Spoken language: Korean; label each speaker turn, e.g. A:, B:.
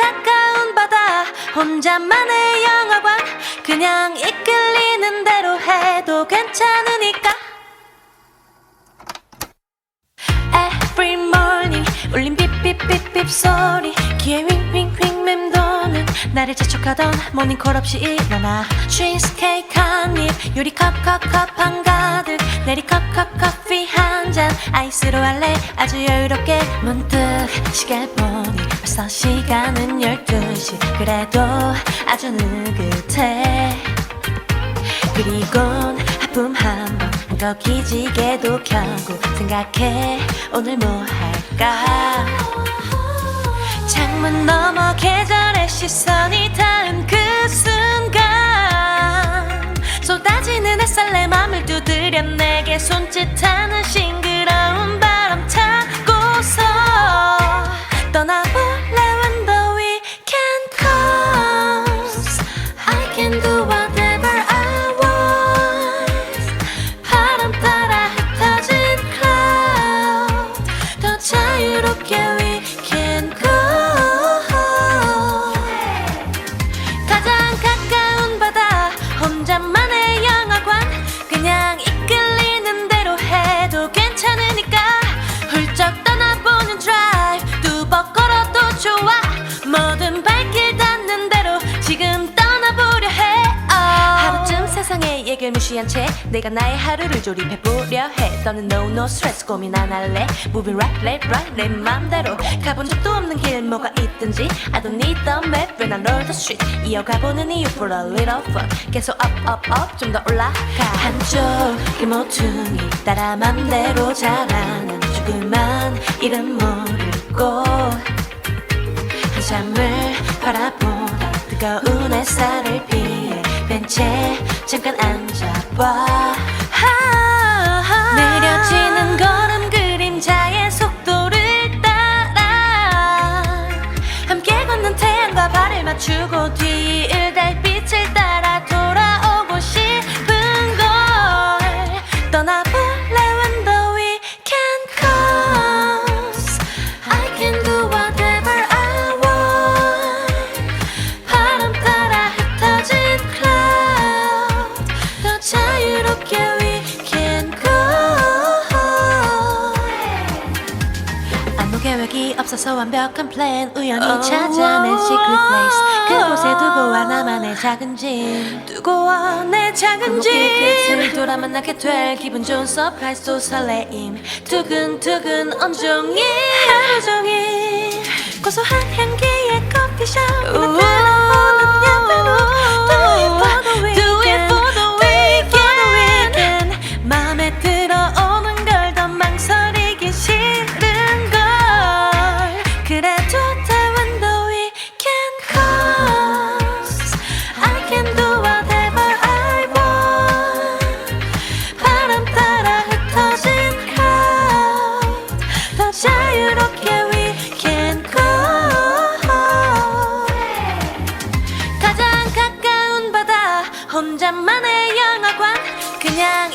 A: 가까운 바다 혼자만의 영화관. 그냥 이끌리는 대로 해도 괜찮으니까. Every morning 울린 삐삐삐삐 소리. 귀에 윙윙윙 맴도는 나를 재촉하던 모닝콜 없이 일어나. 치즈케이크 한입 유리컵 컵컵 한가득. 내리컵 컵 커피 한 잔. 아이스로 할래? 아주 여유롭게 문득. 시계를 보니 벌써 시간은 12시. 그래도 아주 느긋해. 그리곤 하품 한번 한거 기지개도 켜고 생각해. 오늘 뭐 할까 창문 너머 계절의 시선이 닿은 그 순간 쏟아지는 햇살 내 맘을 두드려 내게 손짓하는 싱 얘기를 무시한 채 내가 나의 하루를 조립해보려 해. 너는 no no stress 고민 안 할래? Moving right left right 내 맘대로. 가본 적도 없는 길 뭐가 있든지. I don't need the map when I roll the street. 이어가보는 이유 for a little fun. 계속 up up up 좀 더 올라가. 한쪽의 모퉁이 따라 맘대로 자라는 조그만 이름 모르고 한참을 바라보다 뜨거운 햇살을 피해 벤치에 잠깐 앉아봐. 느려지는 걸 계획이 없어서 완벽한 플랜 우연히 찾아낸 secret place. 그곳에 두고 와 나만의 작은 짐 두고 와 내 작은 짐 끝을 돌아 만나게 될 기분 좋은 서프라이즈 또 설레임. 두근두근 온종일 하루 종일. 고소한 향기의 커피숍. 들어오는 자유롭게 we can go 가장 가까운 바다 혼자만의 영화관. 그냥